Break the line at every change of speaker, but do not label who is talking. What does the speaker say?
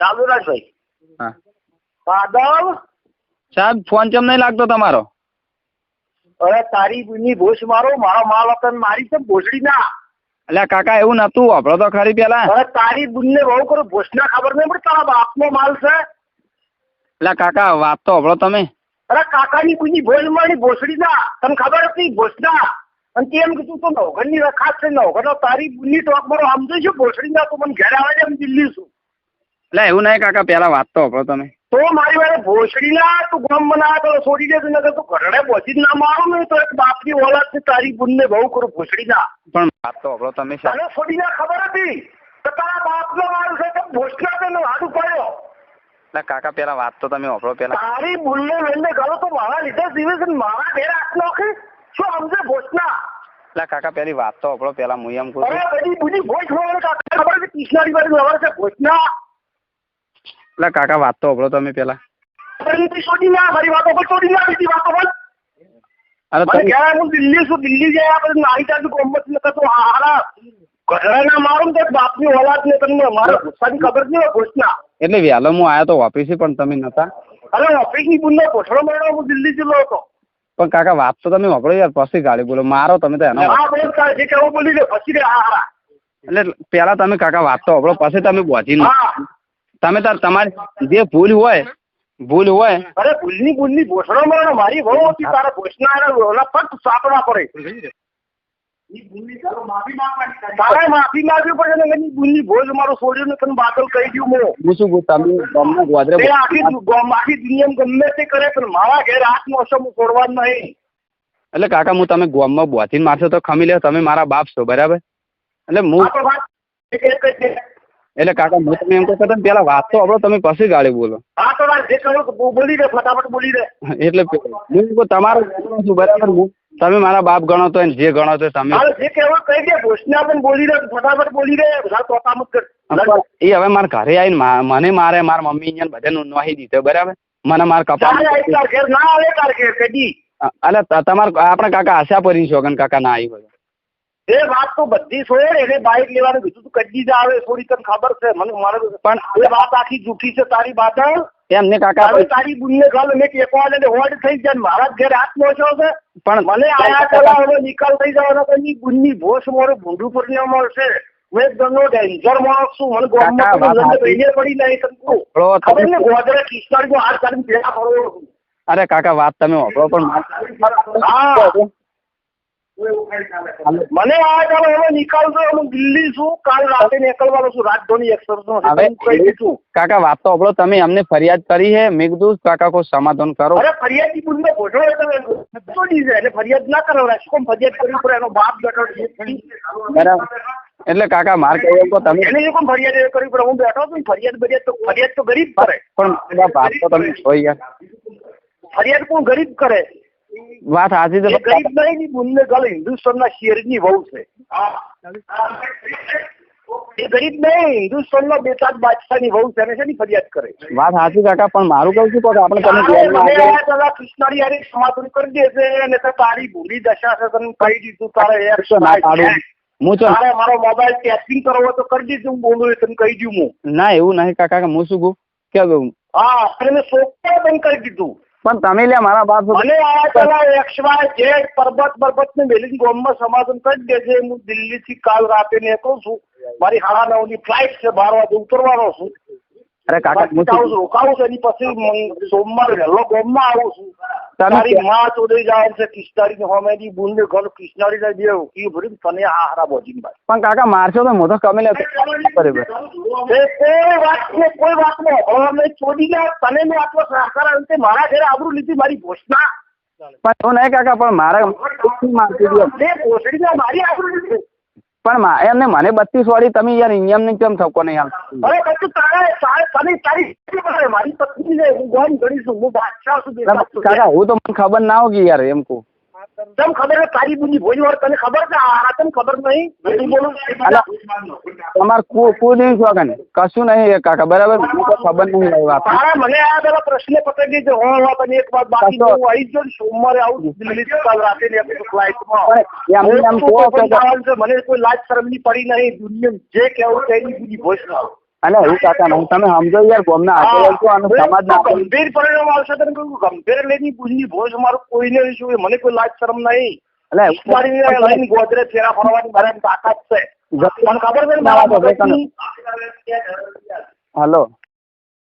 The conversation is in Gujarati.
ચાલુ
હા.
માધવ
સાહેબ ફોન કેમ નહીં લાગતો તમારો?
અરે તારી ની ભોસ મારો મારો માલ વતન મારી છે ભોસડી ના.
એટલે કાકા એવું નતું આપડે તો ખરી પેલા.
અરે તારી બુનને બહુ કરો ભોસ ના ખબર નહીં પણ તારા બાપનો માલ છે.
એટલે કાકા વાત તો આપડો તમે.
અરે કાકાની બુની ભોજ મારી ભોસડી ના. તને ખબર હતી? ભોસ ના એમ તેમ કીધું તો નવઘરની રખાત છે નવઘણ તારી બુની ટોક મારો સમજો છો ભોસડી ના તું મને ઘરે આવે એમ દિલ્હી છું.
એટલે એવું નહીં કાકા પેલા વાત તો હભળો તમે.
તો મારી વારે ભોસડી ના તું ગમ બનાવે તો છોડી દે નગર તું ઘરડે પહોંચી ના મારું ને તો એક બાપની ઓલાદ છે તારી બુનને બહુ કરું ભોસડી ના.
પણ વાત તો હભળો તમે
તને છોડી ના ખબર હતી? તો તારા બાપ નો મારું છે તો ભોસડા તને હાથ ઉપાડ્યો.
એટલે કાકા પેલા વાત તો તમે ઓફરો પેલા
તારી બુનને લઈને ગયો તો મારા લીધે દિવસ મારા ઘેર હાથ નોખી? શું સમજે ભોસના
એટલે કાકા પેલી વાત તો હભળો પેલા હું એમ કહું
અરે બધી ભોજ ખબર કાકા ખબર છે? કૃષ્ણારી બાજુ ખબર છે? ભોજના
એટલે કાકા વાત તો હભળો તમે પેલા.
છોડી ના મારી વાતો પર છોડી ના બીજી વાતો પર.
અરે તમે
કહેવાય હું દિલ્હી છું દિલ્હી ગયા પછી નારી ચાલુ કોમ્બત ને કહેતો હારા ઘરના મારું તો બાપની ઓલાદ ને તમને મારા ગુસ્સાની ખબર નહીં હોય ભોજના
એટલે વહેલો હું આવ્યો તો ઓફિસે પણ તમે નતા?
અરે ઓફિસની બુનનો કોઠળો મળ્યો હું દિલ્હી જિલ્લો હતો.
પણ કાકા વાત તો તમે હભળો યાર પછી ગાડી બોલો. મારો તમે તો એનો એટલે પેલા તમે કાકા વાત તો વાપરો પછી તમે બોજી
ના
તમે તાર તમારી જે ભૂલ હોય ભૂલ હોય.
અરે ભૂલની ભૂલની ભોસડો મારી બહુ હતી તારા ભોસના ફક્ત સાપડા પડે. તારે માફી માંગવી પડે ને એની ભૂલની ભોજ મારો છોડ્યો ને તને બાદલ કહી દઉં મો
હું શું તમે ગામના ગોદરે
આખી ગોમ- આખી દુનિયામાં ગમે તે કરે પણ મારા ઘેર હાથ નો હું છોડવાનું નહીં.
એટલે કાકા હું તમે ગોમમાં બોધીને મારશો તો ખમી લે તમે મારા બાપ છો બરાબર? એટલે હું. એટલે કાકા હું તમે એમ કહો છો પેલા વાત તો હભળો તમે પછી ગાડી બોલો.
આ તો જે બોલી દે ફટાફટ બોલી દે.
એટલે હું તમારું છું બરાબર હું તમે મારા બાપ ગણો તો જે ગણો તો તમે.
જે કહેવું કહી દે. ભોસના પણ બોલી દે ફટાફટ બોલી દે. બધા મત કર
એ હવે મારા ઘરે આવીને મને મારે મારા મમ્મી અહીંયા બધાને નોહી દીધો બરાબર? મને મારા કપા
ના આવે તાર ઘેર કદી.
એટલે ત- આપણા કાકા આશા પરી છો કાકા ના આવી
એ વાત તો બધી છોડ એને બાઇક લેવાનું કીધું તું કદી જ આવે થોડી તને ખબર છે. મને મારે
પણ
એ વાત આખી જૂઠી છે તારી વાત
એમને કાકા
હવે તારી બુનને ખાલ મેં કેકવા ને હોડ થઈ જાય મારા ઘેર હાથ પહોંચ્યો છે.
પણ
મને આયા કરવા હવે નિકાલ થઈ જવાનો તો એની બુનની ભોસ મોરે ભૂંડું પરિણામ મળશે. હું એક દંડો ડેન્જર માણસ છું. મને. ભઈને પડી નહીં તને ખબર ને ગોદરે હાથ કાઢીને
અરે કાકા વાત તમે વાપરો પણ
હા. મને આ ચાલો હવે નીકળજો હું દિલ્હી છું કાલ રાતે નીકળવાનો છું રાજધાની એક્સપ્રેસ નો
કાકા વાત તો હભળો તમે અમને ફરિયાદ કરી હે મેં કીધું કાકા કોઈ સમાધાન કરો.
અરે ફરિયાદી બુનને ભોજો તમે તોડી દે એટલે ફરિયાદ ના કરો રાજકોમ ફરિયાદ કરવી પડે? એનો બાપ બેઠો છે.
બરાબર. એટલે કાકા માર કહેવું તો તમે
એને એ પણ ફરિયાદ કરવી પડે? હું બેઠો છું ને ફરિયાદ બરિયાદ તો ફરિયાદ તો ગરીબ કરે.
પણ વાત તો તમે હોય યાર
ફરિયાદ કોણ ગરીબ કરે.
વાત સાચી છે
ગરીબ નહીં ની ગલ હિન્દુસ્તાનના શેરની વહુ છે. એ ગરીબ નહીં. હિન્દુસ્તાનના બે સાત બાદશાહની વહુ છે એને શેની ફરિયાદ કરે
વાત સાચી કાકા પણ મારું કહું છું કે આપણે તમે
કરી દેશે અને તો તારી ભૂલી દશા છે તને કહી દીધું તારે
ના પાડું હું તો
તારે મારો મોબાઈલ ટેપિંગ કરવો તો કરી દીધું હું બોલું તને કહી દઉં હું.
ના એવું નહીં કાકા કે હું શું કહું? કે
હા અને મેં સોફ્ટવેર બંધ કરી દીધું.
પણ તમે લ્યા મારા બાપ છો.
મને આ પેલા એક્સ વાય ઝેડ પર્વત પર્વત ને મેલીને ગોમમાં સમાધાન કરી દેજે. હું દિલ્હી થી કાલ રાતે નીકળું છું. મારી હાડા નવની ફ્લાઇટ છે. બાર વાગે ઉતરવાનો છું.
અરે કાકા હું
છું. રોકાવું છું. એની પછી સોમવાર વહેલો ગોમમાં આવું છું. તારી માં ચોરી જાય છે કિસ્તારી ની હોમેની બુંદ ઘર કિસ્તારી ના બે કી ભરી તને આ હારા બોજીન ભાઈ
પણ કાકા મારશો તો હું કમે બરાબર.
એ કોઈ વાત ને કોઈ વાત ને હવે મેં ચોરી ના તને મેં આટલો સહકાર અંતે મારા ઘરે આબરૂ લીધી મારી ઘોષણા
પણ એવું નહીં કાકા પણ મારે.
તે મારી આબરૂ લીધી.
પણ એમને મને બત્રીસ વાળી તમે યાર ઇન્ડિયમ ને કેમ થકો નહીં હાલ
અરે બધું તારે તને તારી મારી પત્ની ને હું ગોન ગણી છું હું બાદશાહ છું
કાકા હું તો મને ખબર ના હોય કે યાર એમ કહું.
તમ ખબર હે તારી બુની ભોજ વાર તને ખબર છે? આ તને ખબર નહીં? નહીં બોલું
તમાર તમારે કુ કુદી છો કને કશું નહીં એ કાકા બરાબર? મને ખબર નહીં આવી વાત
તારા મને આ પેલા પ્રશ્ન પતાવી જો હું હો તને એક વાત બાકી હું આવી જ સોમવારે આવું દિલ્હી કાલ રાતે ને આપણે ફ્લાઇટમાં
માં એમ એમ કો
કે- મને કોઈ લાજ શરમની પડી નહીં. દુનિયા જે કેવું તેની એની બુની ભોજ ના
અલે એવું કાકા નહીં તમે સમજો યાર ગોમના આગળ છો અને સમાજના
ગંભીર પરિણામ આવશે તને કહ્યું ગંભીર લઈને બુની ભોજ મારું કોઈને ને શું મને કોઈ લાજ શરમ નહીં.
એટલે
મારી લઈને ગોદરે ફેરા ફરવાની મારે તાકાત છે. મને ખબર છે ને
ના, હલો.